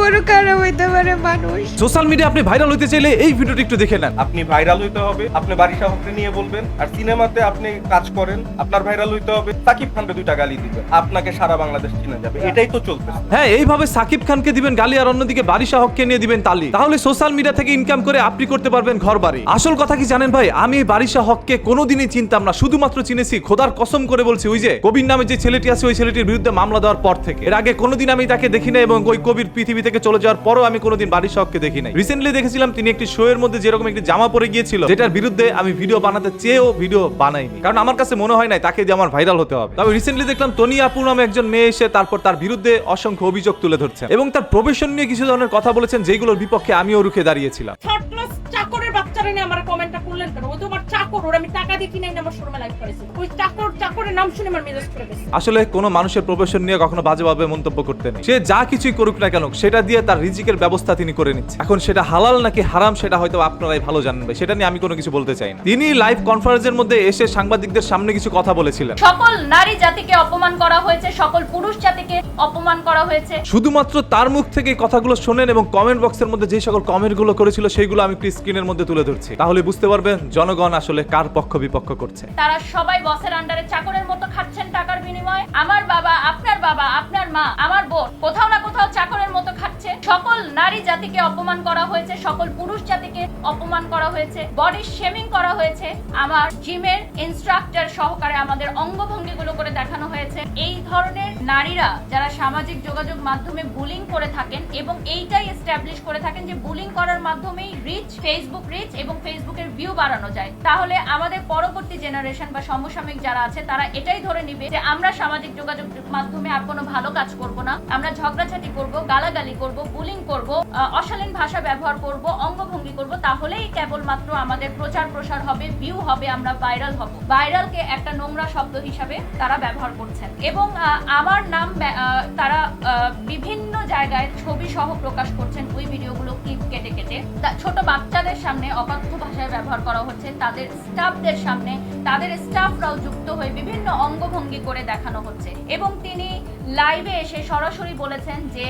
বড় খারাপ হইতে পারে মানুষ। সোশ্যাল মিডিয়া আপনি ভাইরাল হইতে চাইলে এই ভিডিওটি একটু দেখে নেন। আপনি ভাইরাল হইতে হবে আপনি বাড়ি নিয়ে বলবেন আর সিনেমাতে আপনি কাজ করেন আপনার ভাইরাল হইতে হবে সাকিব খানকে দুইটা গালি দিবেন আপনাকে সারা বাংলাদেশ চিনে যাবে এটাই তো চলতেছে। হ্যাঁ এইভাবে সাকিব খানকে দিবেন গালি আর অন্যদিকে বারিশা হককে নিয়ে দিবেন তালি। তাহলে সোশ্যাল মিডিয়া থেকে ইনকাম করে আপনি করতে পারবেন ঘর বাড়ি আসল কথা কি জানেন ভাই? আমি এই বারিশা হককে কোনোদিনই চিনতাম না। শুধুমাত্র চিনেছি খোদার কসম করে বলছি ওই যে কবির নামে যে ছেলেটি আছে ওই ছেলেটির বিরুদ্ধে মামলা দেওয়ার পর থেকে। এর আগে কোনোদিন আমি তাকে দেখি না এবং ওই কবির পৃথিবী থেকে চলে যাওয়ার পরও আমি কোনোদিন বাড়ির শখকে দেখি নাই। রিসেন্টলি দেখেছিলাম তিনি একটি শো এর মধ্যে যেরকম একটি জামা পরে গিয়েছিল, যেটার বিরুদ্ধে আমি ভিডিও বানাতে চেয়েও ভিডিও বানাইনি। কারণ আমার কাছে মনে হয় নাই তাকে দিয়ে আমার ভাইরাল হতে হবে। তবে রিসেন্টলি দেখলাম টনি আপু নামে একজন মেয়ে এসে তারপর তার বিরুদ্ধে অসংখ্য অভিযোগ তুলে ধরছেন এবং তার প্রফেশন নিয়ে কিছু ধরনের কথা বলেছেন, যেগুলোর বিপক্ষে আমিও রুখে দাঁড়িয়েছিলাম। চাকরের বাচ্চারা নিয়ে আমার কমেন্টটা করলেন কেন? আমার চাকর ওর আমি টাকা দিয়ে কিনে আমার শোরুমে লাইভ করেছি। ওই চাকর চাকরের নাম শুনে আমার মেজাজ করে গেছে। আসলে কোনো মানুষের প্রফেশন নিয়ে কখনো বাজেভাবে মন্তব্য করতে নেই। সে যা কিছুই করুক না কেন সেটা দিয়ে তার রিজিকের ব্যবস্থা তিনি করে নিচ্ছে। এখন সেটা হালাল নাকি হারাম সেটা হয়তো আপনারাই ভালো জানেন ভাই সেটা নিয়ে আমি কোনো কিছু বলতে চাই না। তিনি লাইভ কনফারেন্সের মধ্যে এসে সাংবাদিকদের সামনে কিছু কথা বলেছিলেন। সকল নারী জাতিকে অপমান করা হয়েছে সকল পুরুষ জাতিকে অপমান করা হয়েছে। শুধুমাত্র তার মুখ থেকে কথাগুলো শোনেন এবং কমেন্ট বক্সের মধ্যে যে সকল কমেন্টগুলো করেছিল সেইগুলো আমি একটু স্ক্রিনের মধ্যে তুলে ধরছি। তাহলে বুঝতে পারবেন জনগণ আসলে কার পক্ষ বিপক্ষ করছে? তারা সবাই বসের আন্ডারে চাকরের মতো খাচ্ছেন টাকার বিনিময়ে। আমার বাবা, আপনার বাবা, আপনার মা, আমার বোন, কোথাও না কোথাও চাকরের মতো সকল নারী জাতিকে অপমান করা হয়েছে, সকল পুরুষ জাতিকে অপমান করা হয়েছে বডি শেমিং করা হয়েছে। আমার জিমের ইনস্ট্রাক্টর সহকারে আমাদের অঙ্গভঙ্গিগুলো করে দেখানো হয়েছে। এই ধরনের নারীরা যারা সামাজিক যোগাযোগ মাধ্যমে বুলিং করে থাকেন এবং এইটাই এস্টাবলিশ করে থাকেন যে বুলিং করার মাধ্যমেই রিচ ফেসবুক রিচ এবং ফেসবুকের ভিউ বাড়ানো যায়। তাহলে আমাদের পরবর্তী জেনারেশন বা সমসাময়িক যারা আছে, তারা এটাই ধরে নিবে যে আমরা সামাজিক যোগাযোগ মাধ্যমে আর কোনো ভালো কাজ করব না। আমরা ঝগড়াঝাটি করব, গালাগালি করব বুলিং করব অশালীন ভাষা ব্যবহার করব, অঙ্গভঙ্গি করব, তাহলেই কেবলমাত্র আমাদের প্রচার প্রসার হবে ভিউ হবে, আমরা ভাইরাল হব। ভাইরালকে একটা নোংরা শব্দ হিসাবে তারা ব্যবহার করছেন। এবং আমার নাম তারা বিভিন্ন জায়গায় ছবি সহ প্রকাশ করছেন ওই ভিডিওগুলো ক্লিপ কেটে কেটে। ছোট বাচ্চাদের সামনে অকথ্য ভাষায় ব্যবহার করা হচ্ছে, তাদের স্টাফদের সামনে, তাদের স্টাফরাও যুক্ত হয়ে বিভিন্ন অঙ্গভঙ্গি করে দেখানো হচ্ছে। এবং তিনি লাইভে এসে সরাসরি বলেছেন যে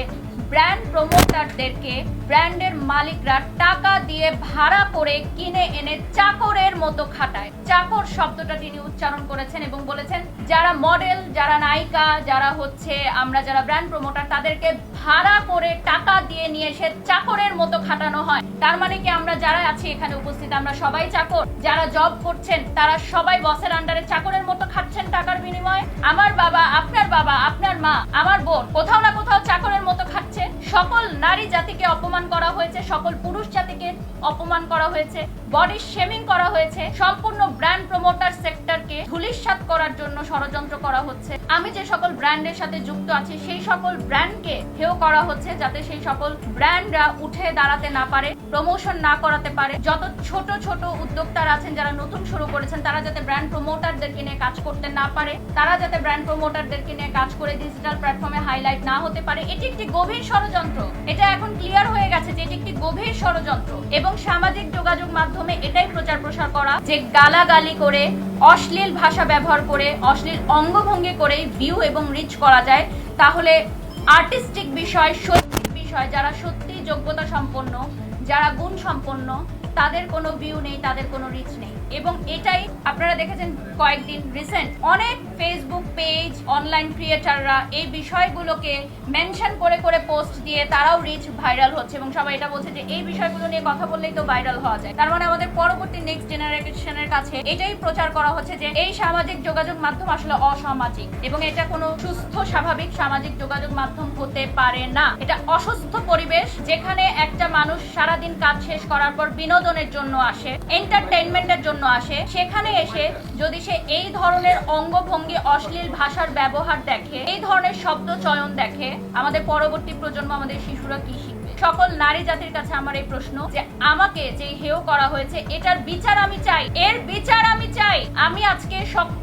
ব্র্যান্ড প্রমোটারদেরকে ব্র্যান্ডের মালিকরা টাকা দিয়ে ভাড়া করে কিনে এনে চাকরের মতো খাটায়। চাকর শব্দটা তিনি উচ্চারণ করেছেন এবং বলেছেন, যারা মডেল যারা নায়িকা, যারা হচ্ছে আমরা যারা ব্র্যান্ড প্রমোটার তাদেরকে ভাড়া করে টাকা দিয়ে নিয়ে এসে চাকরের মতো খাটানো হয়। তার মানে কি আমরা যারা আছি এখানে উপস্থিত, আমরা সবাই চাকর। যারা জব করছেন, তারা সবাই বসের আন্ডারে চাকরের মতো খাচ্ছেন টাকার বিনিময়ে। আমার বাবা, আপনার বাবা, আপনার মা, আমার বোন, কোথাও না কোথাও চাকরের মতো খাচ্ছে সকল নারী জাতিকে অপমান করা হয়েছে, সকল পুরুষ জাতিকে অপমান করা হয়েছে বডি শেমিং করা হয়েছে, সম্পূর্ণ ব্র্যান্ড প্রমোটার সেক্টরকে ধুলিস্বাত করার জন্য ষড়যন্ত্র করা হচ্ছে। আমি যে সকল ব্র্যান্ডের সাথে যুক্ত আছি, সেই সকল ব্র্যান্ডকে হেয় করা হচ্ছে, যাতে সেই সকল ব্র্যান্ডরা উঠে দাঁড়াতে না পারে। প্রমোশন না করাতে পারে। যত ছোট ছোট উদ্যোক্তারা আছেন, যারা নতুন শুরু করেছেন, তারা যাতে ব্র্যান্ড প্রমোটারদেরকে নিয়ে কাজ করতে না পারে, তারা যাতে ব্র্যান্ড প্রমোটারদেরকে নিয়ে কাজ করে ডিজিটাল প্ল্যাটফর্মে হাইলাইট না হতে পারে, এটি একটি গভীর ষড়যন্ত্র। এটা এখন ক্লিয়ার হয়ে গেছে যে এটি একটি গভীর ষড়যন্ত্র। এবং সামাজিক যোগাযোগ মাধ্যমে এটাই প্রচার প্রসার করা যে গালাগালি করে, অশ্লীল ভাষা ব্যবহার করে, অশ্লীল অঙ্গভঙ্গি করে ভিউ এবং রিচ করা যায়, তাহলে আর্টিস্টিক বিষয় সত্যি বিষয়, যারা সত্যি যোগ্যতা সম্পন্ন যারা গুণ সম্পন্ন তাদের কোনো ভিউ নেই তাদের কোনো রিচ নেই। এবং এটাই আপনারা দেখেছেন কয়েকদিন রিসেন্ট অনেক ফেসবুক পেজ অনলাইন ক্রিয়েটাররা এই বিষয়গুলোকে মেনশন করে করে পোস্ট দিয়ে তারাও রিচ ভাইরাল হচ্ছে এবং সবাই এটা বলছে যে এই বিষয়গুলো নিয়ে কথা বললেই তো ভাইরাল হওয়া যায়। তার মানে আমাদের পরবর্তী নেক্সট জেনারেশনের কাছে এটাই প্রচার করা হচ্ছে যে এই সামাজিক যোগাযোগ মাধ্যম আসলে অসামাজিক এবং এটা কোনো সুস্থ, স্বাভাবিক সামাজিক যোগাযোগ মাধ্যম হতে পারে না। এটা অসুস্থ পরিবেশ যেখানে একটা মানুষ সারাদিন কাজ শেষ করার পর বিনোদনের জন্য আসে এন্টারটেইনমেন্টের জন্য আসে, সেখানে এসে যদি সে এই ধরনের অঙ্গভঙ্গি অশ্লীল ভাষার ব্যবহার দেখে, এই ধরনের শব্দ চয়ন দেখে, আমাদের পরবর্তী প্রজন্ম আমাদের শিশুরা কি শিখবে? সকল নারী জাতির কাছে আমার এই প্রশ্ন যে আমাকে যে হেও করা হয়েছে, এটার বিচার আমি চাই। এর বিচার আমি চাই। আমি আজকে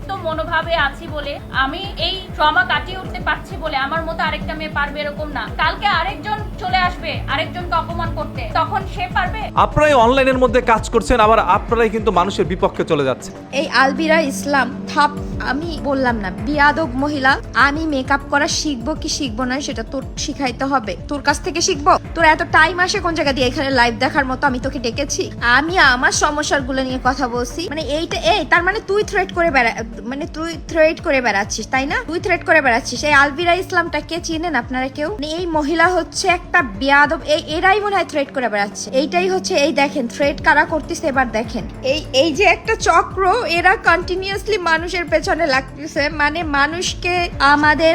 শক্ত মনোভাবে আছি বলে আমি এই ট্রমা কাটিয়ে উঠতে পারছি বলে আমার মতো আরেকটা মেয়ে পারবে এরকম না। কালকে আরেকজন চলে আসবে আসবে আরেকজনকে অপমান করতে। তখন সে পারবে? আপনারাই অনলাইনের মধ্যে কাজ করছেন আবার আপনারাই কিন্তু মানুষের বিপক্ষে চলে যাচ্ছে এই আলবিরা ইসলাম থাপ আমি বললাম না বিয়াদব মহিলা আমি মেকআপ করা শিখব কি শিখব না সেটা তোর শিখাইতে হবে। তোর কাছ থেকে শিখব? তোর এত টাইম আসে কোন জায়গা দিয়ে? এখানে লাইভ দেখার মতো আমি তোকে ডেকেছি। আমি আমার সমস্যাগুলো নিয়ে কথা বলছি। মানে এইটা এই তার মানে তুই থ্রেট করে বেড়া মানে তুই থ্রেট করে বেড়াচ্ছিস, তাই না? তুই থ্রেট করে বেড়াচ্ছিস। এই আলবিরা ইসলামটা কে চিনেন আপনারা কেউ? মানে এই মহিলা হচ্ছে একটা বিয়াদব, এই এরাই মনে হয় থ্রেট করে বেড়াচ্ছে। এইটাই হচ্ছে, এই দেখেন থ্রেট কারা করতেছে এবার দেখেন। এই এই যে একটা চক্র, এরা কন্টিনিউয়াসলি মানুষের পেছনে লাগতেছে। মানে মানুষকে আমাদের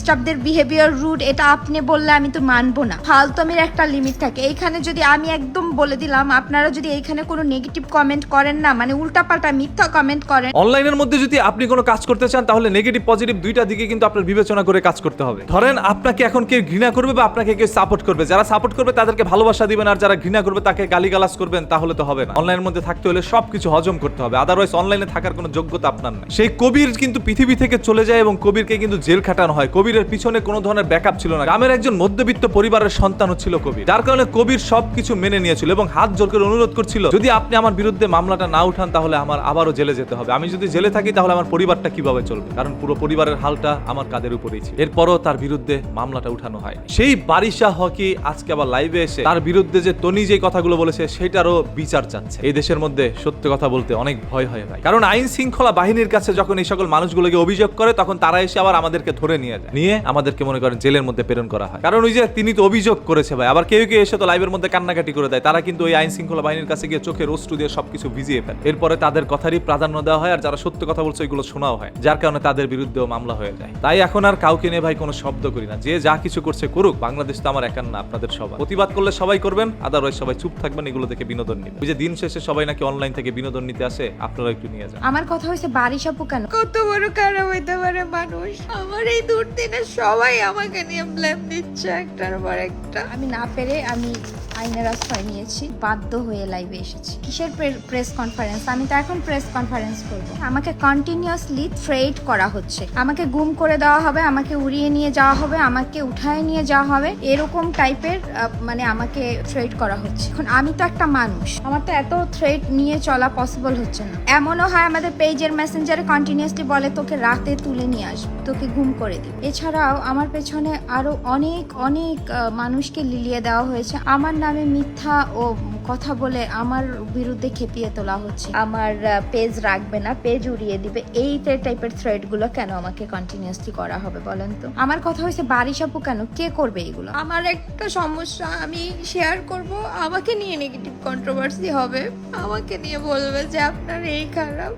স্টাফদের বিহেভিয়ার রুট এটা আপনি বললে আমি তো মানবো না। ফালতমির একটা লিমিট থাকে। এইখানে যদি আমি একদম বলে দিলাম, আপনারা যদি এইখানে কোনো নেগেটিভ কমেন্ট করেন না মানে উল্টাপাল্টা মিথ্যা কমেন্ট করেন অনলাইনের মধ্যে যদি আপনি কোনো কাজ করতে চান, তাহলে নেগেটিভ পজিটিভ দুইটা দিকে কিন্তু আপনার বিবেচনা করে কাজ করতে হবে। ধরেন আপনাকে এখন কেউ ঘৃণা করবে বা আপনাকে কেউ সাপোর্ট করবে। যারা সাপোর্ট করবে, তাদেরকে ভালোবাসা দিবেন, আর যারা ঘৃণা করবে, তাকে গালিগালাজ করবেন, তাহলে তো হবে না। অনলাইনের মধ্যে থাকতে হলে সবকিছু হজম করতে হবে। আদারওয়াইজ অনলাইনে থাকার কোনো যোগ্যতা আপনার নাই। সেই কবির কিন্তু পৃথিবী থেকে চলে যায় এবং কবিরকে কিন্তু জেল খাটানো হয়। কবিরের পিছনে কোনো ধরনের ব্যাকআপ ছিল না। গ্রামের একজন মধ্যবিত্ত পরিবারের সন্তান ছিল কবির। যার কারণে কবির সবকিছু মেনে নিয়েছিল এবং হাত জোর করে অনুরোধ করছিল, যদি আপনি আমার বিরুদ্ধে মামলাটা না উঠান, তাহলে আমার আবারও জেলে যেতে হবে। আমি যদি জেলে থাকি, তাহলে আমার পরিবারটা কীভাবে চলবে? কারণ পুরো পরিবারের হালটা আমার কাদের উপরেই ছিল। এরপরও তার বিরুদ্ধে মামলাটা উঠানো হয় সেই বারিশা হকি আজকে আবার লাইভে এসে তার বিরুদ্ধে যে তনি যে কথাগুলো বলেছে, সেটারও বিচার চাচ্ছে। এই দেশের মধ্যে সত্য কথা বলতে অনেক ভয় হয় ভাই কারণ আইন শৃঙ্খলা বাহিনীর কাছে যখন এই সকল মানুষগুলোকে অভিযোগ করে, তখন তারা এসে আবার আমাদেরকে ধরে নিয়ে যায়। নিয়ে আমাদেরকে মনে করেন জেলের মধ্যে প্রেরণ করা হয়। কারণ ওই যে তিনি তো অভিযোগ করেছে ভাই, আবার কেউ কেউ এসে তো লাইভের মধ্যে কান্নাকাটি করে দেয়। তারা কিন্তু ওই আইন শৃঙ্খলা বাহিনীর কাছে গিয়ে চোখে রোস্টু দিয়ে সবকিছু ভিজিয়ে ফেলে। এরপরে তাদের কথারই প্রাধান্য দেওয়া হয়, আর যারা সত্য কথা বলছে ওইগুলো শোনাও হয় যার কারণে তাদের বিরুদ্ধেও মামলা হয়ে যায়। তাই এখন আর কাউকে নিয়ে ভাই কোনো শব্দ করি না। যে যা কিছু করছে করুক বাংলাদেশ তো আমার একার না আপনাদের সবাই প্রতিবাদ করলে সবাই করবেন আদারওয়াইজ সবাই চুপ থাকবেন এগুলো থেকে বিনোদন নিবে ওই যে দিন শেষে সবাই নাকি অনলাইন থেকে বিনোদন নিতে আসে আপনারা একটু নিয়ে যান। আমার কথা হয়েছে বাড়ি আপু কেন? কত বড় খারাপ হইতে পারে মানুষ। আমার এই দুর্দিনে সবাই আমাকে নিয়ে ব্লেম দিচ্ছে একটার পর একটা। আমি না পেরে আমি আইনের আশ্রয় নিয়েছি বাধ্য হয়ে লাইভে এসেছি। কিসের প্রেস কনফারেন্স আমি তো এখন প্রেস কনফারেন্স করব। আমাকে কন্টিনিউয়াসলি থ্রেট করা হচ্ছে। আমাকে গুম করে দেওয়া হবে, আমাকে উড়িয়ে নিয়ে যাওয়া হবে, আমাকে উঠায় নিয়ে যাওয়া হবে, এরকম টাইপের মানে আমাকে থ্রেড করা হচ্ছে। এখন আমি তো একটা মানুষ, আমার তো এত থ্রেড নিয়ে চলা পসিবল হচ্ছে না। এমনও হয় আমাদের পেজের মেসেঞ্জারে কন্টিনিউয়াসলি বলে, তোকে রাতে তুলে নিয়ে আসবে, তোকে গুম করে দিবে। এছাড়াও আমার পেছনে আরও অনেক অনেক মানুষকে লিলিয়ে দেওয়া হয়েছে। আমার নামে মিথ্যা ও কথা বলে আমার বিরুদ্ধে খেপিয়ে তোলা হচ্ছে। আমার পেজ রাখবে না পেজ উড়িয়ে দিবে। এই টাইপের থ্রেডগুলো কেন আমাকে কন্টিনিউয়াসলি করা হবে বলেন তো? আমার কথা হয়েছে, বাড়ি সাপু কেন? কে করবে এগুলো? আমার একটা সমস্যা, আমি শেয়ার করব, আমাকে নিয়ে নেগেটিভ কন্ট্রোভার্সি হবে। আমাকে নিয়ে বলবে যে, আপনার এই খারাপ।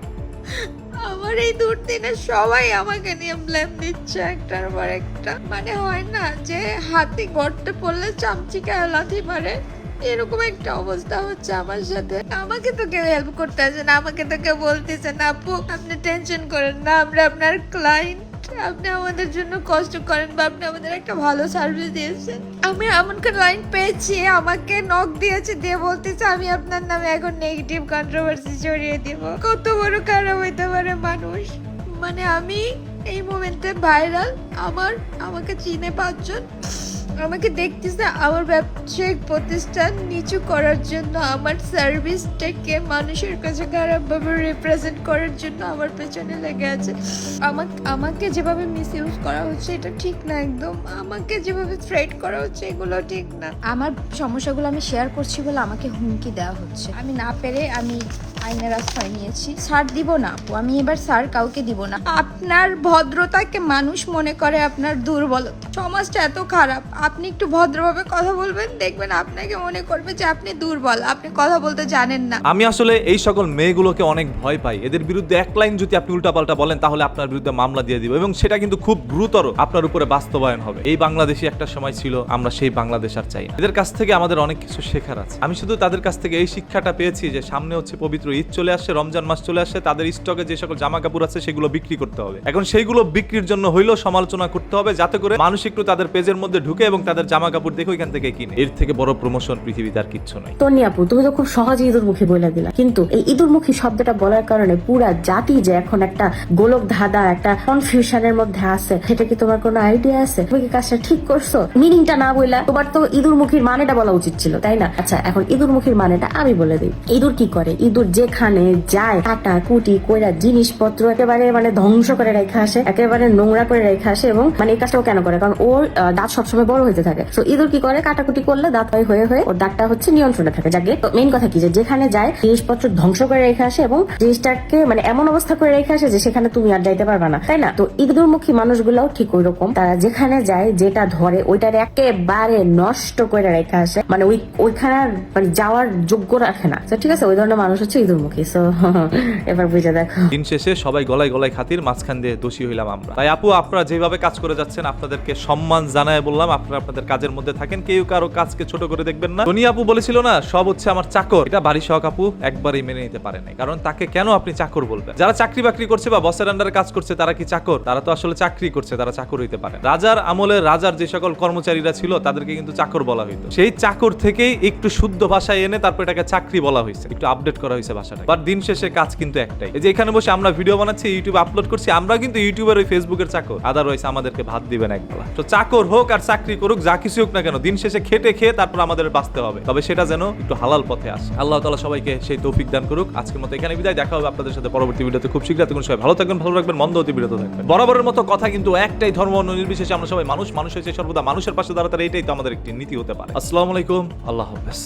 আমার এই দুর্দিনে সবাই আমাকে নিয়ে ব্লেম দিচ্ছে একটার পর একটা। মানে হয় না যে, হাতি গর্তে পড়লে চামচিকা লাথি মারে। এরকম একটা অবস্থা হচ্ছে আমার সাথে। আমাকে তো কেউ হেল্প করতে আসে না, আমাকে তো কেউ বলতেছে না, আপু, আপনি টেনশন করেন না, আমরা আপনার ক্লায়েন্ট আপনি আমাদের জন্য কষ্ট করেন বা আপনি আমাদের একটা ভালো সার্ভিস দিয়েছেন। আমি এমন লাইন পেয়েছি, আমাকে নক দিয়েছে, দিয়ে বলতেছে, আমি আপনার নামে এখন নেগেটিভ কন্ট্রোভার্সি ছড়িয়ে দিব। কত বড় খারাপ হইতে পারে মানুষ। মানে আমি এই মোমেন্টে ভাইরাল আমার, আমাকে চিনে পাঁচজন। আমাকে দেখতেছে আমার ব্যবসায়িক প্রতিষ্ঠান নিচু করার জন্য আমার সার্ভিসটাকে মানুষের কাছে খারাপভাবে রিপ্রেজেন্ট করার জন্য আমার পেছনে লেগে আছে। আমাকে আমাকে যেভাবে মিস ইউজ করা হচ্ছে এটা ঠিক না একদম। আমাকে যেভাবে থ্রেট করা হচ্ছে এগুলো ঠিক না। আমার সমস্যাগুলো আমি শেয়ার করছি বলে আমাকে হুমকি দেওয়া হচ্ছে। আমি না পেরে আমি আইনের আশ্রয় নিয়েছি। ছাড় দিব না আমি এবার স্যার কাউকে দিব না। আপনার ভদ্রতাকে মানুষ মনে করে আপনার দুর্বলতা। সমাজটা এত খারাপ, আপনি একটু ভদ্রভাবে কথা বলবেন, দেখবেন আপনাকে মনে করবে যে আপনি দুর্বল, আপনি কথা বলতে জানেন না। আমি আসলে এই সকল মেয়েগুলোকে অনেক ভয় পাই। এদের বিরুদ্ধে এক লাইন যদি আপনি উল্টাপাল্টা বলেন, তাহলে আপনার বিরুদ্ধে মামলা দিয়ে দিব এবং সেটা কিন্তু খুব গুরুতর আপনার উপরে বাস্তবায়ন হবে। এই বাংলাদেশে একটা সময় ছিল, আমরা সেই বাংলাদেশ আর চাই এদের কাছ থেকে আমাদের অনেক কিছু শেখার আছে। আমি শুধু তাদের কাছ থেকে এই শিক্ষাটা পেয়েছি যে সামনে হচ্ছে পবিত্র ঈদ চলে আসছে রমজান মাস চলে আসছে তাদের স্টকে যে সকল জামা কাপড় আছে, সেগুলো বিক্রি করতে হবে। এখন সেইগুলো বিক্রির জন্য হইলেও সমালোচনা করতে হবে, যাতে করে মানুষ একটু তাদের পেজের মধ্যে ঢুকে এবং তাদের জামা কাপড় দেখে ওইখান থেকে কিনে। এর থেকে বড় প্রমোশন পৃথিবীতে আর কিচ্ছু নাই। তনি আপু, তুমি তো খুব সহজে ইঁদুরমুখী বলে দিলা। কিন্তু এই ইঁদুরমুখী শব্দটা বলার কারণে পুরা জাতি যে এখন একটা গোলক ধাঁধা, একটা কনফিউশনের মধ্যে আছে, সেটা কি তোমার কোনো আইডিয়া আছে? তুমি কি কাজটা ঠিক করছ? মিনিংটা না বললা তোমার তো ইঁদুর মুখীর মানেটা বলা উচিত ছিল, তাই না? আচ্ছা এখন ইঁদুর মুখীর মানেটা আমি বলে দিই। ইঁদুর কি করে? ইঁদুর যেখানে যায়, কাটা, কুটি, কইরা জিনিসপত্র একেবারে মানে ধ্বংস করে রেখে আসে, একেবারে নোংরা করে রেখে আসে এবং মানে এই কাজটাও কেন করে? কারণ ওর দাঁত সবসময় বড় হতে থাকে। তো ইঁদুর কি করে? কাটাকুটি করলে দাঁত হয়ে হয়ে হয়ে ওর দাঁতটা হচ্ছে নিয়ন্ত্রণে থাকে। যাকে মেইন কথা কি? যে যেখানে যায়, জিনিসপত্র ধ্বংস করে রেখে আসে এবং জিনিসটাকে মানে এমন অবস্থা করে রেখে আসে যে সেখানে তুমি আর যাইতে পারবে না। তাই না? তো ইঁদুরমুখী মানুষগুলাও ঠিক ওই রকম তারা যেখানে যায়, যেটা ধরে, ওইটার একেবারে নষ্ট করে রেখে আসে। মানে ওই, ওইখানে মানে যাওয়ার যোগ্য রাখে না। ঠিক আছে, ওই ধরনের মানুষ হচ্ছে সো এবার বুঝে দেখো। দিন শেষে সবাই গলায় গলায় খাতির, মাঝখান দিয়ে দোষী হইলাম আমরা। তাই আপু, আপনারা যেভাবে কাজ করে যাচ্ছেন, আপনাদেরকে সম্মান জানায় বললাম, আপনারা আপনাদের কাজের মধ্যে থাকেন, কেউ কারও কাজকে ছোট করে দেখবেন না। আপু বলেছিল না, সব হচ্ছে আমার চাকর। এটা বাড়ি আপু, একবারই মেনে নিতে পারে নাই। কারণ তাকে কেন আপনি চাকর বলবেন? যারা চাকরি বাকরি করছে বা বসের আন্ডারে কাজ করছে, তারা কি চাকর? তারা তো আসলে চাকরি করছে, তারা চাকর হইতে পারে রাজার আমলে রাজার যে সকল কর্মচারীরা ছিল, তাদেরকে কিন্তু চাকর বলা হইতো। সেই চাকর থেকেই একটু শুদ্ধ ভাষায় এনে তারপর এটাকে চাকরি বলা হয়েছে একটু আপডেট করা হয়েছে ভাষাটা বাট দিন শেষে কাজ কিন্তু একটাই। এই যে এখানে বসে আমরা ভিডিও বানাচ্ছি ইউটিউবে আপলোড করছি আমরা কিন্তু ইউটিউবের ওই ফেসবুকের চাকর। আদারওয়াইজ আমাদেরকে ভাত দিবেন একবেলা। তো চাকর হোক আর চাকরি করুক, যা কিছু হোক না কেন, দিন শেষে খেটে খেয়ে তারপর আমাদের বাঁচতে হবে। তবে সেটা যেন একটু হালাল পথে আসে। আল্লাহ তাআলা সবাইকে সেই তৌফিক দান করুক। আজকের মতো এখানে বিদায়। দেখা হবে আপনাদের সাথে পরবর্তী ভিডিওতে খুব শীঘ্র তখন সবাই ভালো থাকবেন, ভালো রাখবেন, মন্দ অতি বিরত থাকবেন। বরাবরের মতো কথা কিন্তু একটাই ধর্ম নির্বিশেষে আমরা সবাই মানুষ। মানুষ হয়েছে সর্বদা। মানুষের পাশে দাঁড়াতে এটাই তো আমাদের একটি নীতি হতে পারে। আসসালামু আলাইকুম। আল্লাহ হাফেজ।